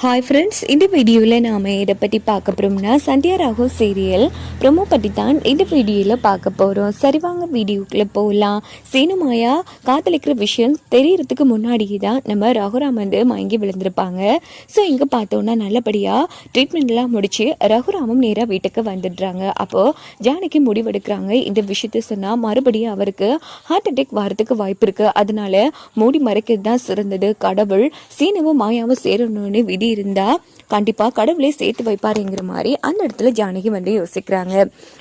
Hi friends இந்த வீடியோவில் நாம் இதை பற்றி பார்க்க போகிறோம்னா சந்தியா ராகோ சீரியல் ப்ரொமோ பற்றி தான் இந்த வீடியோவில் பார்க்க போகிறோம் சரி வாங்க வீடியோக்குள்ளே போகலாம் சீனமாயா காத்தளிக்கிற விஷயம் தெரியறதுக்கு முன்னாடியே தான் நம்ம ரகுராம் வந்து மயங்கி விழுந்திருப்பாங்க. ஸோ இங்கே பார்த்தோன்னா நல்லபடியாக ட்ரீட்மெண்ட்லாம் முடித்து ரகுராமும் நேராக வீட்டுக்கு வந்துடுறாங்க. அப்போது ஜானகி முடிவெடுக்கிறாங்க. இந்த விஷயத்த சொன்னால் மறுபடியும் அவருக்கு ஹார்ட் அட்டாக் வரதுக்கு வாய்ப்பு இருக்குது அதனால மூடி மறைக்கிறது தான் சிறந்தது. கடவுள் சீனவும் மாயாவும் சேரணும்னு விதி இருந்தால் கண்டிப்பாக கடவுளே சேர்த்து வைப்பாருங்கிற மாதிரி அந்த இடத்துல ஜானகி வந்து யோசிக்கிறாங்க.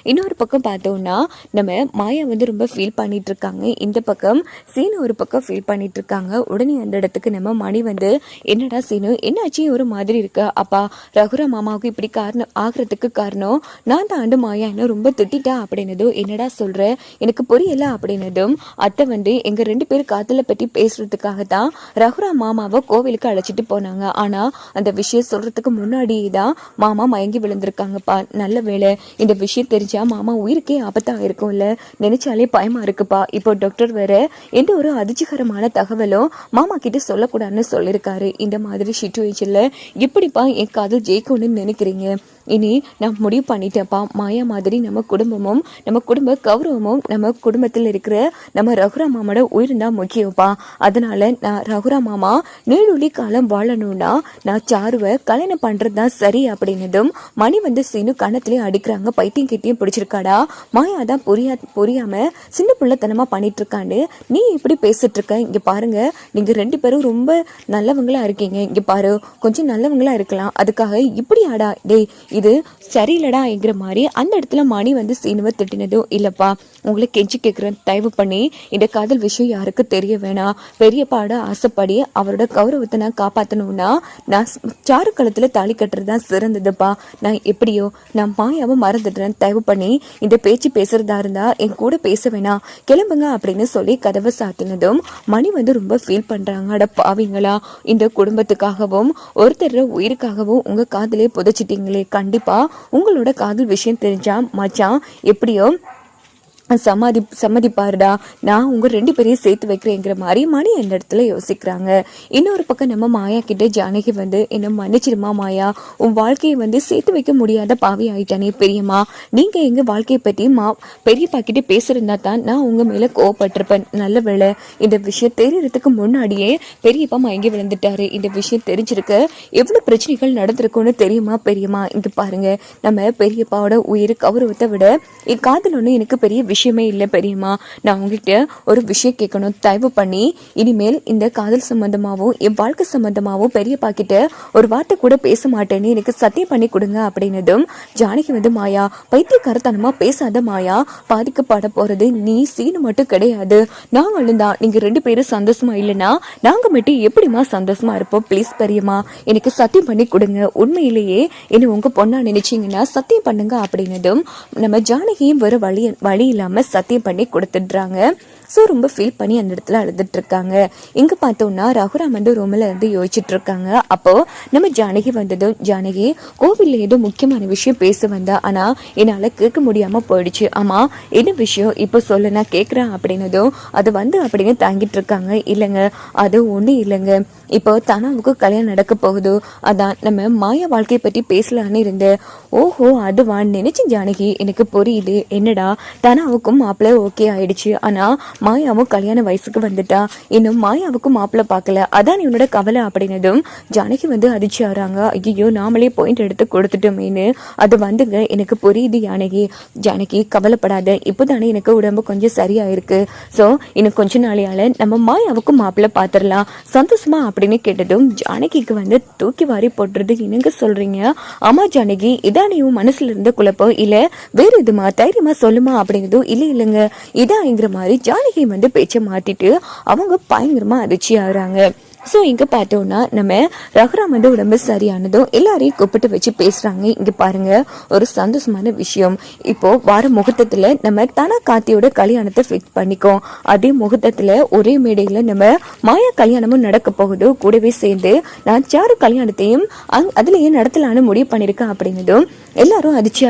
இன்னொரு பக்கம் பார்த்தோம்னா நம்ம மாயா வந்து ரொம்ப ஃபீல் பண்ணிட்டு இருக்காங்க இந்த பக்கம் சீனு ஒரு பக்கம் ஃபீல் பண்ணிட்டு இருக்காங்க உடனே அந்த இடத்துக்கு நம்ம மணி வந்து என்னடா சீனு என்னாச்சு? ஒரு மாதிரி இருக்கு. அப்பா ரகுரா மாமாவுக்கு இப்படி காரணம் ஆகிறதுக்கு காரணம். நான் தான் ஆண்டு மாயா. என்ன ரொம்ப திட்டா அப்படின்னதும் என்னடா சொல்ற? எனக்கு புரியல அப்படின்னதும் அத்தை வந்து எங்க ரெண்டு பேரும் காதலை பற்றி பேசுறதுக்காக தான் ரகுரா மாமாவை கோவிலுக்கு அழைச்சிட்டு போனாங்க. ஆனா அந்த விஷயம் சொல்கிறதுக்கு முன்னாடியே தான் மாமா மயங்கி விழுந்திருக்காங்கப்பா. நல்ல வேளை இந்த விஷயம் தெரிஞ்சால் மாமா உயிருக்கே ஆபத்தாக இருக்கும்ல. நினைச்சாலே பயமாக இருக்குப்பா. இப்போ டாக்டர் வேற எந்த ஒரு அதிர்ச்சிகரமான தகவலும் மாமா கிட்ட சொல்லக்கூடாதுன்னு சொல்லியிருக்காரு. இந்த மாதிரி சுச்சுவேஷனில் எப்படிப்பா என் காதல் ஜெயிக்கும்னு நினைக்கிறீங்க? இனி நான் முடிவு பண்ணிட்டேன்ப்பா மாயா மாதிரி நம்ம குடும்பமும் நம்ம குடும்ப கௌரவமும் நம்ம குடும்பத்தில் இருக்கிற நம்ம ரகுரா மாமாவோட உயிர் தான் முக்கியம்ப்பா. அதனால நான் ரகுரா மாமா நீழொலி காலம் வாழணும்னா நான் சாருவை கல்யாணம் பண்ணுறது தான் சரி அப்படின்னதும் மணி வந்து சீனு கணத்துலேயும் அடிக்கிறாங்க பைத்தியம் கிட்டேயும் பிடிச்சிருக்காடா. மாயா தான் புரியா புரியாமல் சின்ன பிள்ளைத்தனமாக பண்ணிட்டு இருக்கான்னு நீ இப்படி பேசிட்டு இருக்க இங்கே பாருங்க நீங்கள் ரெண்டு பேரும் ரொம்ப நல்லவங்களா இருக்கீங்க. இங்கே பாரு கொஞ்சம் நல்லவங்களா இருக்கலாம். அதுக்காக இப்படி ஆடா டேய் இது சரியில்லடாங்கிற மாதிரி அந்த இடத்துல மணி வந்து சீனுவை திட்டினதும் இல்லைப்பா உங்களை கெஞ்சி கேட்குறேன் தயவு பண்ணி. இந்த காதல் விஷயம் யாருக்கு தெரிய வேணாம். பெரியப்பாட ஆசைப்படி அவரோட கௌரவத்தை நான் காப்பாற்றணும்னா நான் சாரு களத்தில் தாலி கட்டுறது தான் சிறந்ததுப்பா. நான் எப்படியோ நான் மாயாவை மறந்துடுறேன். தயவு பண்ணி இந்த பேச்சு பேசுறதா இருந்தா என் கூட பேச வேணாம். கிளம்புங்க அப்படின்னு சொல்லி கதவை சாத்தினதும் மணி வந்து ரொம்ப ஃபீல் பண்ணுறாங்க அட பாவிங்களா இந்த குடும்பத்துக்காகவும் ஒருத்தர் உயிருக்காகவும் உங்கள் காதலே புதைச்சிட்டீங்களே கண்டிப்பாக உங்களோட காதல் விஷயம் தெரிஞ்சால் மச்சான் எப்படியோ சமாதி சம்மதிப்பாருடா. நான் உங்க ரெண்டு பேரையும் சேர்த்து வைக்கிறேங்கிற மாதிரி மணி அந்த இடத்துல யோசிக்கிறாங்க. இன்னொரு பக்கம் நம்ம மாயா கிட்ட ஜானகி வந்து என்ன மன்னிச்சிருமா மாயா? உன் வாழ்க்கையை வந்து சேர்த்து வைக்க முடியாத பாவி ஆயிட்டானே பெரியம்மா. நீங்க எங்க வாழ்க்கையை பத்தி மா பெரியப்பா கிட்ட பேசுறதா தான் நான் உங்க மேல கோவப்பட்டிருப்பேன். நல்ல வேலை இந்த விஷயம் தெரியறதுக்கு முன்னாடியே பெரியப்பா மயங்கி விழுந்துட்டாரு. இந்த விஷயம் தெரிஞ்சிருக்க எவ்வளவு பிரச்சனைகள் நடந்திருக்கும்னு தெரியுமா பெரியம்மா? இங்க பாருங்க. நம்ம பெரியப்பாவோட உயிர் கௌரவத்தை விட என் காதல் எனக்கு பெரிய விஷயம் விஷயமே இல்லை பெரியம்மா. நான் உங்ககிட்ட ஒரு விஷயம் கேட்கணும். தயவு பண்ணி இனிமேல் இந்த காதல் சம்மந்தமாகவும் என் வாழ்க்கை சம்மந்தமாகவும் பெரியப்பா கிட்ட ஒரு வார்த்தை கூட பேச மாட்டேன்னு எனக்கு சத்தியம் பண்ணி கொடுங்க அப்படின்னதும் ஜானகி வந்து மாயா பைத்தியக்காரத்தனமாக பேசாத மாயா. பாதிக்கப்பட போறது நீ சீனு மட்டும் கிடையாது. நாங்களும் தான். நீங்க ரெண்டு பேரும் சந்தோஷமா இல்லைன்னா நாங்க மட்டும் எப்படிமா சந்தோஷமா இருப்போம்? ப்ளீஸ் பெரியம்மா எனக்கு சத்தியம் பண்ணி கொடுங்க. உண்மையிலேயே என்ன உங்க பொண்ணா நினைச்சீங்கன்னா சத்தியம் பண்ணுங்க அப்படின்னதும் நம்ம ஜானகியும் வர வழி வழி இல்லாமல் சத்தியம் பண்ணி கொடுத்துடுறாங்க. ஸோ ரொம்ப ஃபீல் பண்ணி அந்த இடத்துல அழுதுட்டு இருக்காங்க இங்கே பார்த்தோம்னா ரகுராம் வந்து ரூமில் இருந்து யோசிச்சுட்டு இருக்காங்க அப்போது நம்ம ஜானகி வந்ததும் ஜானகி கோவிலில் ஏதோ முக்கியமான விஷயம் பேச வந்தா ஆனால் என்னால் கேட்க முடியாமல் போயிடுச்சு. ஆமாம் என்ன விஷயம்? இப்போ சொல்ல நான் கேட்குறேன் அப்படின்னதும் அது வந்து அப்படின்னு தாங்கிட்டு இருக்காங்க இல்லைங்க அது ஒன்றும் இல்லைங்க. இப்போ தனாவுக்கு கல்யாணம் நடக்க போகுது அதான் நம்ம மாயா வாழ்க்கையை பற்றி பேசலான்னு இருந்தேன். ஓஹோ அதுவா? நினைச்சேன் ஜானகி எனக்கு புரியுது. என்னடா? தனாவுக்கும் மாப்பிள்ளை ஓகே ஆயிடுச்சு. ஆனால் மாயாவும் கல்யாண வயசுக்கு வந்துட்டா. இன்னும் மாயாவுக்கும் மாப்பிள்ளை பார்க்கல. அதான் என்னோட கவலை அப்படின்னதும் ஜானகி வந்து அதிர்ச்சி ஆறாங்க ஐயோ நாமளே பாயிண்ட் எடுத்து கொடுத்துட்டோமேனு அது வந்துங்க எனக்கு புரியுது ஜானகி. ஜானகி கவலைப்படாத. இப்போதானே எனக்கு உடம்பு கொஞ்சம் சரியாயிருக்கு. ஸோ இன்னும் கொஞ்ச நாளையால நம்ம மாயாவுக்கும் மாப்பிள்ளை பார்த்துடலாம். சந்தோஷமா அப்படின்னு கேட்டதும் ஜானகிக்கு வந்து தூக்கி வாரி போட்டுறது என்னங்க சொல்றீங்க? ஆமா ஜானகி இதான் நீ மனசுல இருந்த குழப்பம். இல்ல வேற எதுமா? தைரியமா சொல்லுமா? அப்படிங்கிறதும் இல்ல இல்லைங்க. இதாங்கிற மாதிரி ஜானகி வந்து பேச்சை மாத்திட்டு அவங்க பயங்கரமா அதிர்ச்சி ஆகுறாங்க ஸோ இங்கே பார்த்தோன்னா நம்ம ரகுராம் வந்து உடம்பு சரியானதும் எல்லாரையும் கூப்பிட்டு வச்சு பேசுகிறாங்க இங்கே பாருங்க ஒரு சந்தோஷமான விஷயம். இப்போது வார முகூர்த்தத்தில் நம்ம தன காத்தியோட கல்யாணத்தை ஃபிக்ஸ் பண்ணிக்கோம் அதே முகூர்த்தத்தில் ஒரே மேடையில் நம்ம மாயா கல்யாணமும் நடக்க போகுது. கூடவே சேர்ந்து நான் சாரு கல்யாணத்தையும் அங் அதுலேயே நடத்தலான்னு முடிவு பண்ணியிருக்கேன் அப்படிங்கிறதும் எல்லாரும் அதிர்ச்சி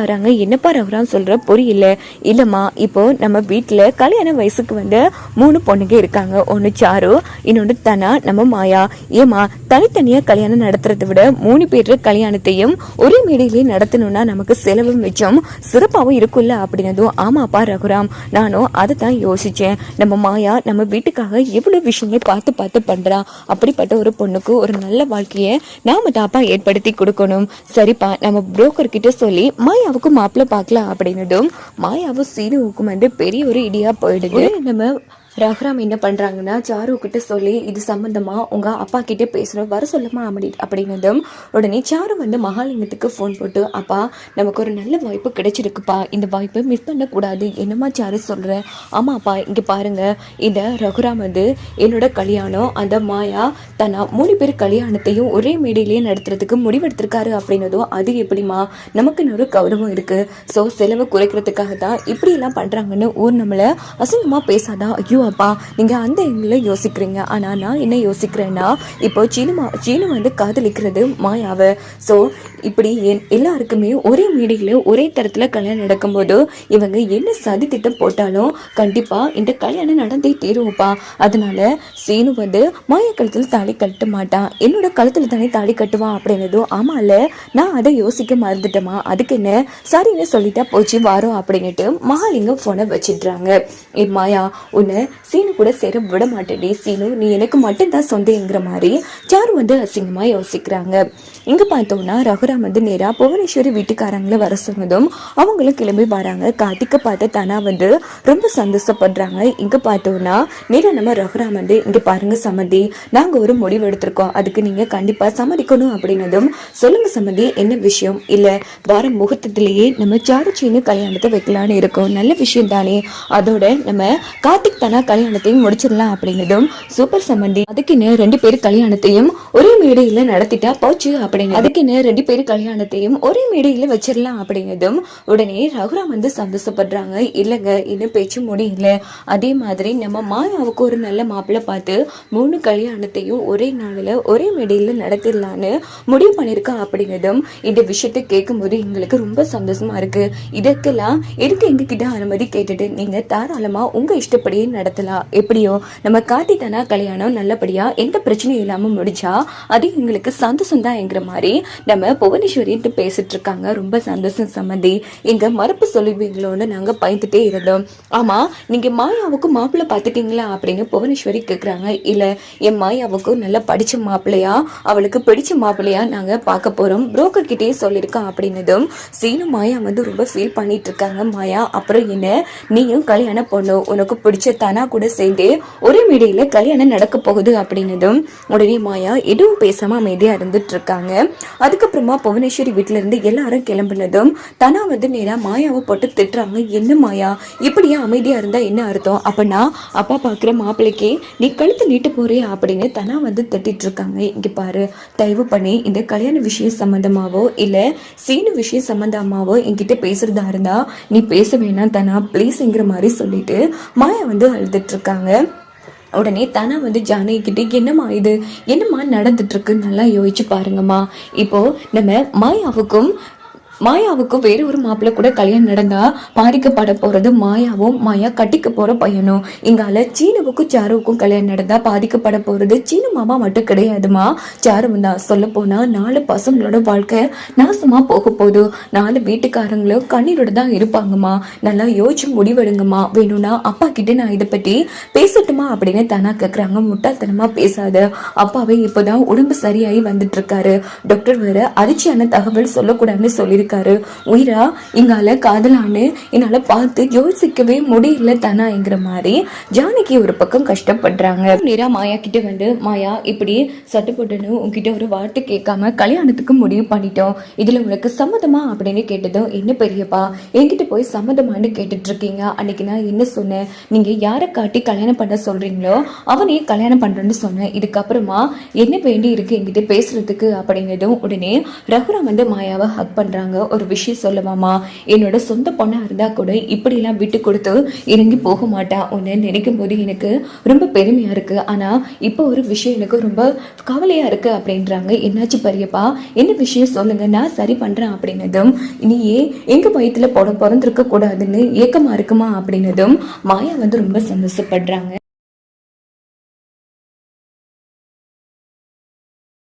என்னப்பா ரகுராம் சொல்கிற புரியல. இல்லைம்மா இப்போ நம்ம வீட்டில் கல்யாண வயசுக்கு வந்து மூணு பொண்ணுங்க இருக்காங்க. ஒன்று சாரு இன்னொன்று தனா நம்ம மாயா. ஏமா தனித்தனியாக கல்யாணம் நடத்துறதை விட மூணு பேர் கல்யாணத்தையும் ஒரே மேடையிலேயே நடத்தணும்னா நமக்கு செலவும் மிச்சம் சிறப்பாகவும் இருக்கும்ல அப்படின்னதும் ஆமாப்பா ரகுராம். நானும் அதை தான் யோசித்தேன் நம்ம மாயா நம்ம வீட்டுக்காக எவ்வளோ விஷயங்கள் பார்த்து பார்த்து பண்ணுறா அப்படிப்பட்ட ஒரு பொண்ணுக்கு ஒரு நல்ல வாழ்க்கையை நாம தாப்பா ஏற்படுத்தி கொடுக்கணும். சரிப்பா நம்ம புரோக்கர் கிட்ட சொல்லி மாயாவுக்கு மாப்பிள்ளை பார்க்கலாம் அப்படின்னதும் மாயாவும் சீனுவுக்கும் வந்து பெரிய ஒரு இடியா போயிடுது. நம்ம ரகுராம் என்ன பண்ணுறாங்கன்னா சாரு கிட்ட சொல்லி இது சம்மந்தமாக உங்கள் அப்பா கிட்டே பேசணும் வர சொல்லுமா அப்படி அப்படின்னதும் உடனே சாரு வந்து மகாலிங்கத்துக்கு ஃபோன் போட்டு அப்பா நமக்கு ஒரு நல்ல வாய்ப்பு கிடைச்சிருக்குப்பா. இந்த வாய்ப்பை மிஸ் பண்ணக்கூடாது. என்னம்மா சாரு சொல்கிறேன் ஆமாப்பா இங்கே பாருங்கள் இந்த ரகுராம் வந்து என்னோட கல்யாணம் அந்த மாயா தனா மூணு பேர் கல்யாணத்தையும் ஒரே மேடையிலேயே நடத்துறதுக்கு முடிவெடுத்திருக்காரு அப்படின்னதும் அது எப்படிமா நமக்குன்னு ஒரு கௌரவம் இருக்குது ஸோ செலவு குறைக்கிறதுக்காக தான் இப்படியெல்லாம் பண்ணுறாங்கன்னு ஊர் நம்மளை அசிங்கமாக பேசாதான் ஐயோ அப்பா நீங்கள் அந்த எங்களை யோசிக்கிறீங்க. ஆனால் நான் என்ன யோசிக்கிறேன்னா இப்போ சீனுமா சீனு வந்து காதலிக்கிறது மாயாவை. ஸோ இப்படி என் எல்லாருக்குமே ஒரே மேடையில் ஒரே தரத்தில் கல்யாணம் நடக்கும்போது இவங்க என்ன சதி திட்டம் போட்டாலும் கண்டிப்பாக இந்த கல்யாணம் நடந்தே தீருவோப்பா அதனால சீனு வந்து மாயா கழுத்தில் தாலி கட்ட மாட்டான். என்னோட கழுத்தில் தானே தாலி கட்டுவான் அப்படின்னதும் ஆமால நான் அதை யோசிக்க மறந்துட்டேமா அதுக்கு என்ன சரின்னு சொல்லிட்டா போச்சு வாரோம் அப்படின்னுட்டு மகாலிங்கம் ஃபோனை வச்சிடுறாங்க. ஏ மாயா உன்னை சீனு கூட சேர விட மாட்டேடி சீனு நீ எனக்கு மட்டும்தான் சொந்தங்கிற மாதிரி சாரு வந்து அசிங்கமா யோசிக்கிறாங்க. இங்கே பார்த்தோம்னா ரகுராம் வந்து நேராக புவனேஸ்வரி வீட்டுக்காரங்களை வர சொன்னதும் அவங்களும் கிளம்பி வராங்க. கார்த்திக்கை பார்த்து தனா வந்து ரொம்ப சந்தோஷப்படுறாங்க. இங்கே பார்த்தோம்னா நேரா நம்ம ரகுராம் வந்து இங்கே பாருங்கள் சம்மதி நாங்கள் ஒரு முடிவு எடுத்திருக்கோம். அதுக்கு நீங்கள் கண்டிப்பாக சம்மதிக்கணும் அப்படின்னதும் சொல்லுங்கள் சம்மதி என்ன விஷயம்? இல்லை வார முகூர்த்தத்திலேயே நம்ம சாருச்சின்னு கல்யாணத்தை வைக்கலான்னு இருக்கோம். நல்ல விஷயம் தானே. அதோட நம்ம கார்த்திக் தனா கல்யாணத்தையும் முடிச்சிடலாம் அப்படின்னதும் சூப்பர் சம்மந்தி அதுக்குன்னு ரெண்டு பேர் கல்யாணத்தையும் ஒரே மேடையில் நடத்திட்டா போச்சு அப்படின்னு அதுக்குன்னு ரெண்டு பேர் கல்யாணத்தையும் ஒரே மேடையில வச்சிடலாம் அப்படிங்கிறதும் உடனே ரகுராம் வந்து சந்தோஷப்படுறாங்க. இல்லைங்க இன்னும் பேச்சு முடியல. அதே மாதிரி நம்ம மாயாவுக்கு ஒரு நல்ல மாப்பிள்ளை பார்த்து மூணு கல்யாணத்தையும் ஒரே நாளில் ஒரே மேடையில் நடத்திடலான்னு முடிவு பண்ணியிருக்கா அப்படிங்கிறதும் இந்த விஷயத்தை கேட்கும்போது எங்களுக்கு ரொம்ப சந்தோஷமா இருக்கு. இதற்கெல்லாம் எதுக்கு எங்ககிட்ட அனுமதி கேட்டுட்டு நீங்க தாராளமா உங்க இஷ்டப்படியே நடத்தலாம். எப்படியோ நம்ம கார்த்திகனா கல்யாணம் நல்லபடியா எந்த பிரச்சனையும் இல்லாமல் முடிச்சா அது எங்களுக்கு சந்தோஷம் தான் என்கிற மாதிரி நம்ம புவனேஸ்வரின்ட்டு பேசிட்டு இருக்காங்க ரொம்ப சந்தோஷம் சம்மந்தி. எங்க மறுப்பு சொல்லுவீங்களோன்னு நாங்க பயந்துட்டே இருந்தோம். ஆமா நீங்க மாயாவுக்கும் மாப்பிள்ளை பார்த்துட்டீங்களா அப்படின்னு புவனேஸ்வரி கேக்குறாங்க. இல்ல என் மாயாவுக்கும் நல்லா படிச்ச மாப்பிள்ளையா? அவளுக்கு பிடிச்ச மாப்பிள்ளையா நாங்க பார்க்க போறோம். புரோக்கர் கிட்டே சொல்லியிருக்கோம் அப்படின்னதும் சீனு மாயா வந்து ரொம்ப ஃபீல் பண்ணிட்டு இருக்காங்க மாயா அப்புறம் என்ன? நீயும் கல்யாணம் பொண்ணு உனக்கு பிடிச்ச தனா கூட சேர்ந்து ஒரே மேடையில கல்யாணம் நடக்க போகுது அப்படின்னதும் உடனே மாயா எதுவும் பேசாம அமைதியா இருந்துட்டு இருக்காங்க அதுக்கப்புறமா புவனேஸ்வரி வீட்டில இருந்து எல்லாரும் கிளம்புனதும் தனா வந்து நேரா மாயாவை போட்டு திட்டுறாங்க. என்ன மாயா? இப்படியா? அமைதியா இருந்தா என்ன அர்த்தம்? அப்பனா அப்பா பாக்குற மாப்பிள்ளைக்கு நீ கழுத்து நீட்டு போறியா? அப்படின்னு தனா வந்து திட்டிட்டு இருக்காங்க இங்க பாரு தயவு பண்ணி இந்த கல்யாண விஷயம் சம்பந்தமாவோ இல்ல சீனு விஷயம் சம்பந்தமாவோ என்கிட்ட பேசுறதா இருந்தா நீ பேச வேணாம் தனா ப்ளீஸ்ங்கிற மாதிரி சொல்லிட்டு மாயா வந்து அழுதுட்டு இருக்காங்க உடனே தனா வந்து ஜானகிக்கிட்டே என்னம்மா இது? என்னம்மா நடந்துட்டு இருக்கு? நல்லா யோசிச்சு பாருங்கம்மா. இப்போ நம்ம மாயாவுக்கும் மாயாவுக்கும் வேற ஒரு மாப்பிள்ளை கூட கல்யாணம் நடந்தா பாதிக்கப்பட போறது மாயாவும் மாயா கட்டிக்க போற பையனும். இங்கால சீனுவுக்கும் சாருவுக்கும் கல்யாணம் நடந்தா பாதிக்கப்பட போறது சீனு மாமா மட்டும் கிடையாதுமா. சாருவும் தான். சொல்ல போனா நாலு பசங்களோட வாழ்க்கை நாசமா போக போதும் நாலு வீட்டுக்காரங்களும் கண்ணீரோட தான் இருப்பாங்கம்மா. நல்லா யோசிச்சு முடிவெடுங்கம்மா. வேணும்னா அப்பா கிட்ட நான் இதை பத்தி பேசட்டுமா அப்படின்னு தானா கேக்குறாங்க. முட்டாள்தனமா பேசாத. அப்பாவே இப்போதான் உடம்பு சரியாகி வந்துட்டு இருக்காரு. டாக்டர் வேற அதிர்ச்சியான தகவல் சொல்லக்கூடாதுன்னு சொல்லியிருக்காரு. உயிரா? இங்கால காதலான்னு என்னால பார்த்து யோசிக்கவே முடியல தானாங்கிற மாதிரி ஜானகி ஒரு பக்கம் கஷ்டப்படுறாங்க. நேராக மாயா கிட்ட வந்து மாயா இப்படி சட்டு போட்டுன்னு உங்ககிட்ட ஒரு வார்த்தை கேட்காம கல்யாணத்துக்கு முடிவு பண்ணிட்டோம். இதுல உனக்கு சம்மதமா? அப்படின்னு கேட்டதும் என்ன பெரியப்பா என்கிட்ட போய் சம்மதமான்னு கேட்டுட்டு இருக்கீங்க அன்னைக்கு நான் என்ன சொன்னேன்? நீங்க யாரை காட்டி கல்யாணம் பண்ண சொல்றீங்களோ அவனையே கல்யாணம் பண்றேன்னு சொன்னேன். இதுக்கப்புறமா என்ன வேண்டி இருக்கு என்கிட்ட பேசுறதுக்கு? அப்படிங்கிறதும் உடனே ரகுராம் வந்து மாயாவை ஹக் சொல்கிறாங்க ஒரு விஷயம் சொல்லவாமா என்னோட சொந்த பொண்ணா இருந்தால் கூட இப்படிலாம் விட்டு கொடுத்து இறங்கி போக மாட்டா. உன்னை நினைக்கும் போது எனக்கு ரொம்ப பெருமையாக இருக்கு. ஆனால் இப்போ ஒரு விஷயம் எனக்கு ரொம்ப கவலையாக இருக்குது அப்படின்றாங்க. என்னாச்சு பெரியப்பா? என்ன விஷயம் சொல்லுங்க? நான் சரி பண்ணுறேன் அப்படின்னதும் நீயே எங்கள் பயத்தில் போட பிறந்திருக்க கூடாதுன்னு ஏக்கமாக இருக்குமா? அப்படின்னதும் மாயா வந்து ரொம்ப சந்தோஷப்படுறாங்க.